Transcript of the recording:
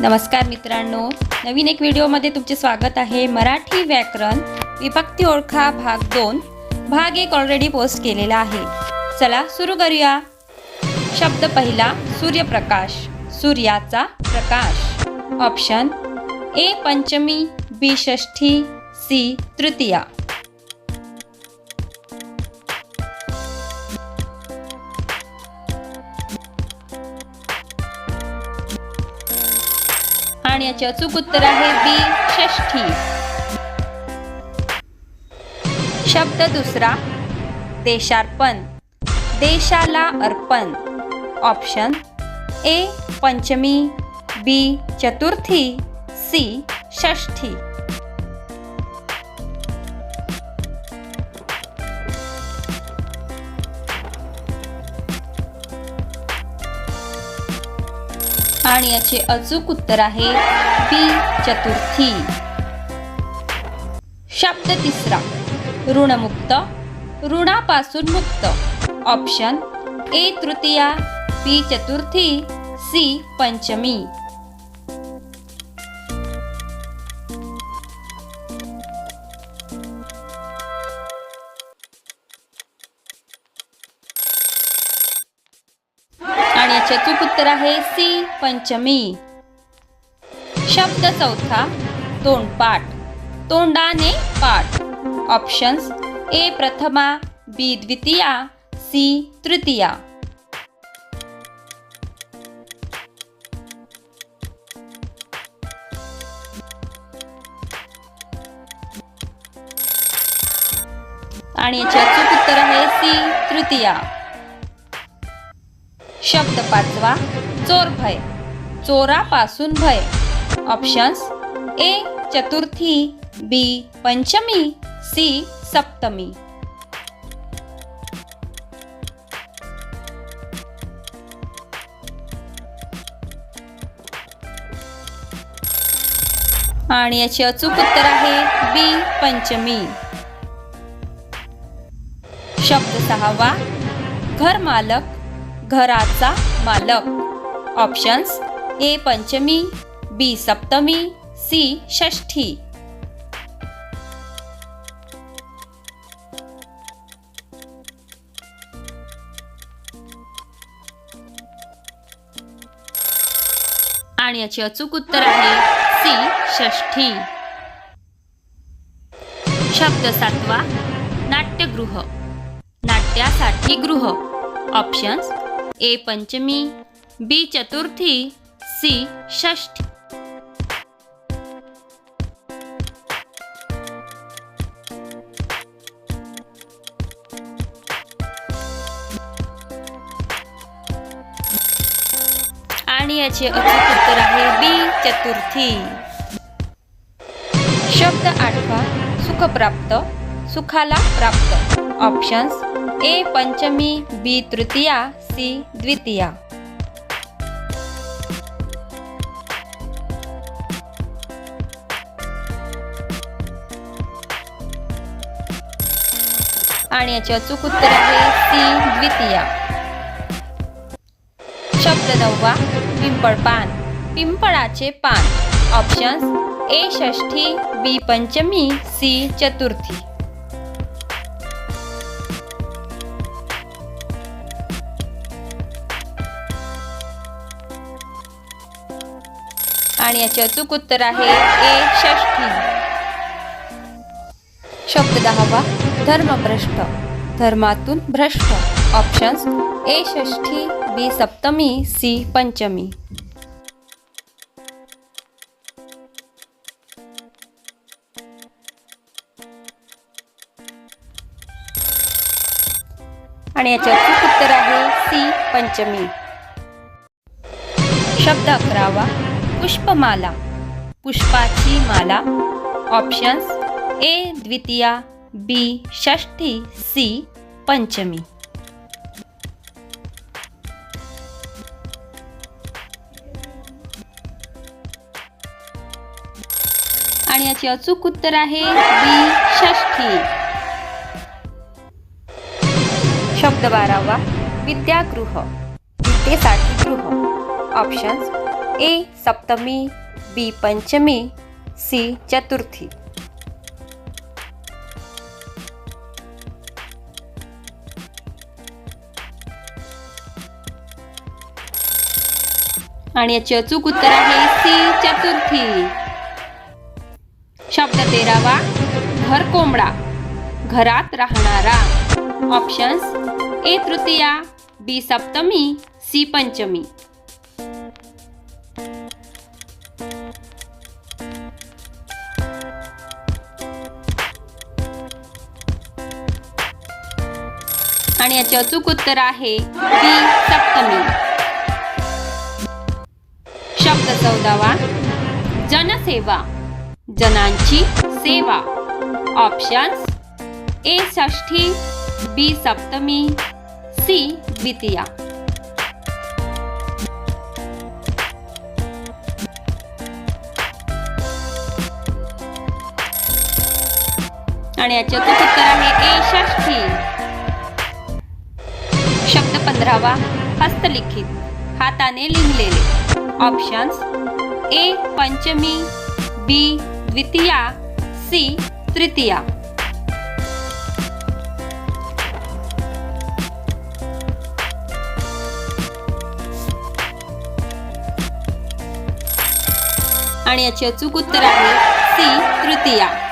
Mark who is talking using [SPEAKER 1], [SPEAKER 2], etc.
[SPEAKER 1] नमस्कार मित्रांनो. नवीन एक व्हिडिओमध्ये तुमचे स्वागत आहे. मराठी व्याकरण विभक्ती ओळखा भाग दोन. भाग एक ऑलरेडी पोस्ट केलेला आहे. चला सुरू करूया. शब्द पहिला सूर्यप्रकाश. सूर्याचा प्रकाश. ऑप्शन ए पंचमी बी षष्ठी सी तृतीया. आणि याचे अचूक उत्तर आहे बी षष्ठी. शब्द दुसरा देशार्पण. देशाला अर्पण. ऑप्शन ए पंचमी बी चतुर्थी सी षष्ठी. आणि याचे अचूक उत्तर आहे बी चतुर्थी. शब्द तिसरा. ऋणमुक्त ऋणापासून मुक्त. ऑप्शन ए तृतीया बी चतुर्थी सी पंचमी. याचे अचूक उत्तर आहे सी पंचमी. शब्द चौथा तोंडपाठ तोंडाने पाठ. ऑप्शन्स ए प्रथमा बी द्वितीया सी तृतीया. आणि याचे अचूक उत्तर आहे सी तृतीया. शब्द पाचवा चोर भय. चोरापासून भय. ऑप्शन्स ए चतुर्थी बी पंचमी सी सप्तमी. आणि याचे अचूक उत्तर आहे बी पंचमी. शब्द सहावा घर मालक घराचा मालक. ऑप्शन्स ए पंचमी बी सप्तमी सी षष्ठी. आणि याची अचूक उत्तर आहे सी षष्ठी. शब्द सातवा नाट्यगृह. नाट्यासाठी गृह. ऑप्शन्स ए पंचमी बी चतुर्थी सी षष्ठी. आणि याचे अचूक उत्तर आहे बी चतुर्थी. शब्द आठवा सुखप्राप्त सुखाला प्राप्त. ऑप्शन्स ए पंचमी बी तृतीया सी द्वितीया. आणि याचे अचूक उत्तर आहे सी द्वितीया. शब्द नववा पिंपळपान पिंपळाचे पान. ऑप्शन्स ए षष्ठी बी पंचमी सी चतुर्थी. आणि याचे अचूक उत्तर आहे ए षष्ठी. शब्द दहावा धर्मभ्रष्ट. धर्मातून भ्रष्ट. ऑप्शन्स ए षष्ठी बी सप्तमी सी पंचमी. आणि याचे अचूक उत्तर आहे सी पंचमी. शब्द अकरावा पुष्पमाला. पुष्पाची माला. ऑप्शन्स ए द्वितीया बी षष्ठी सी पंचमी. आणि याची अचूक उत्तर आहे बी षष्ठी. शब्द बारावा विद्यागृह. विद्येसाठी गृह. ऑप्शन्स ए सप्तमी बी पंचमी सी चतुर्थी. आणि याचे अचूक उत्तर आहे सी चतुर्थी. शब्द तेरावा घर कोंबडा. घरात राहणारा. ऑप्शन्स ए तृतीया बी सप्तमी सी पंचमी. आणि याचे अचूक उत्तर आहे बी सप्तमी. शब्द चौदावा. जनसेवा. जनांची सेवा. ऑप्शन्स ए षष्ठी बी सप्तमी सी द्वितीया. आणि याचे अचूक उत्तर आहे ए षष्ठी. शब्द पंधरावा हस्तलिखित. हाताने लिहिलेले. ऑप्शन्स ए पंचमी बी द्वितीया सी तृतीया. आणि याचे अचूक उत्तर आहे सी तृतीया.